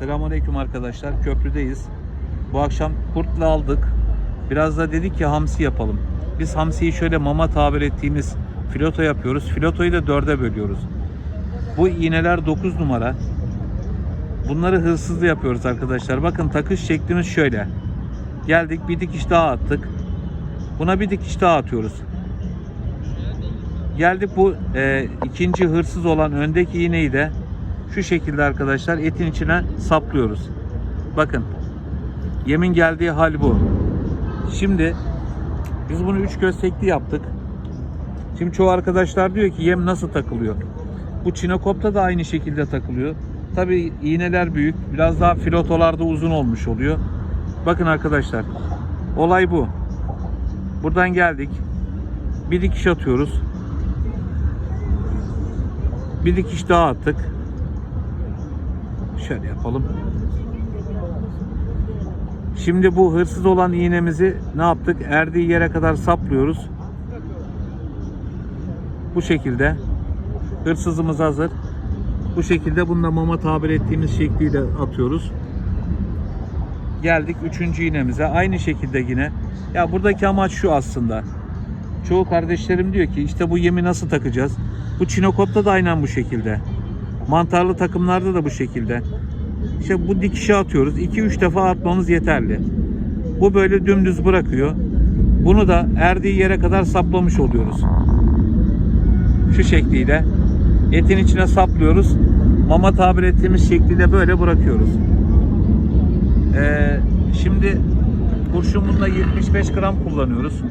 Selamünaleyküm arkadaşlar. Köprüdeyiz. Bu akşam kurtla aldık. Biraz da dedik ki hamsi yapalım. Biz hamsiyi şöyle mama tabir ettiğimiz filoto yapıyoruz. Filotoyu da dörde bölüyoruz. Bu iğneler 9 numara. Bunları hırsızlı yapıyoruz arkadaşlar. Bakın takış şeklimiz şöyle. Geldik bir dikiş daha attık. Buna bir dikiş daha atıyoruz. Geldik bu e, ikinci hırsız olan öndeki iğneyi de şu şekilde arkadaşlar etin içine saplıyoruz. Bakın. Yemin geldiği hal bu. Şimdi biz bunu üç göz yaptık. Şimdi çoğu arkadaşlar diyor ki yem nasıl takılıyor? Bu çinokopta da aynı şekilde takılıyor. Tabi iğneler büyük. Biraz daha filotolarda uzun olmuş oluyor. Bakın arkadaşlar. Olay bu. Buradan geldik. Bir dikiş atıyoruz. Bir dikiş daha attık. Şöyle yapalım. Şimdi bu hırsız olan iğnemizi ne yaptık? Erdiği yere kadar saplıyoruz. Bu şekilde. Hırsızımız hazır. Bu şekilde bununla mama tabir ettiğimiz şekliyle atıyoruz. Geldik üçüncü iğnemize. Aynı şekilde yine. Ya buradaki amaç şu aslında. Çoğu kardeşlerim diyor ki işte bu yemi nasıl takacağız? Bu çinokopta da aynen bu şekilde. Mantarlı takımlarda da bu şekilde. İşte bu dikişe atıyoruz. 2-3 defa atmamız yeterli. Bu böyle dümdüz bırakıyor. Bunu da erdiği yere kadar saplamış oluyoruz. Şu şekliyle etin içine saplıyoruz. Mama tabir ettiğimiz şekliyle böyle bırakıyoruz. Ee, şimdi kurşun bunda 75 gram kullanıyoruz.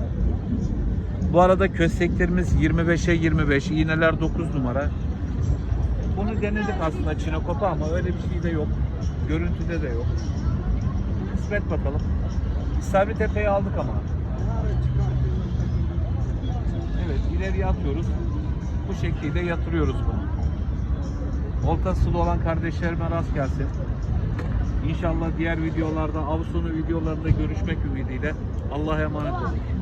Bu arada kösteklerimiz 25'e 25, iğneler 9 numara. Bunu denedik aslında Çinokop'a ama öyle bir şey de yok. Görüntüde de yok. Kısmet bakalım. İstavrit tepeyi aldık ama. Evet ileriye atıyoruz. Bu şekilde yatırıyoruz bunu. Olta sulu olan kardeşlerime rast gelsin. İnşallah diğer videolarda, av sonu videolarında görüşmek ümidiyle. Allah'a emanet olun.